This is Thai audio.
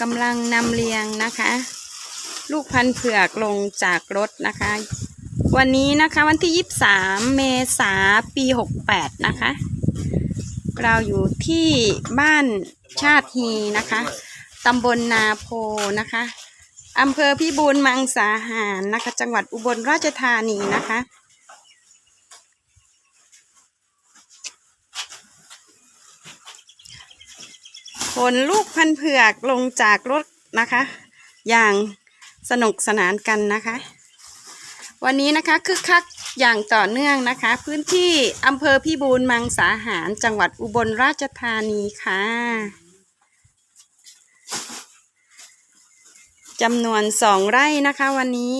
กำลังนำเลียงนะคะ ลูกพันเผือกลงจากรถนะคะ วันนี้นะคะวันที่ 23 เมษาปี 68 นะคะ เราอยู่ที่บ้านชาติฮีนะคะตำบลนาโพนะคะอำเภอพิบูลมังสาหารนะคะ จังหวัดอุบลราชธานีนะคะ ผลลูกพันเผือกลงจากรถนะคะ อย่างสนุกสนานกันนะคะ วันนี้นะคะคึกคักอย่างต่อเนื่องนะคะ พื้นที่อำเภอพิบูรมังสาหารจังหวัดอุบลราชธานีค่ะจำนวนสองไร่นะคะวันนี้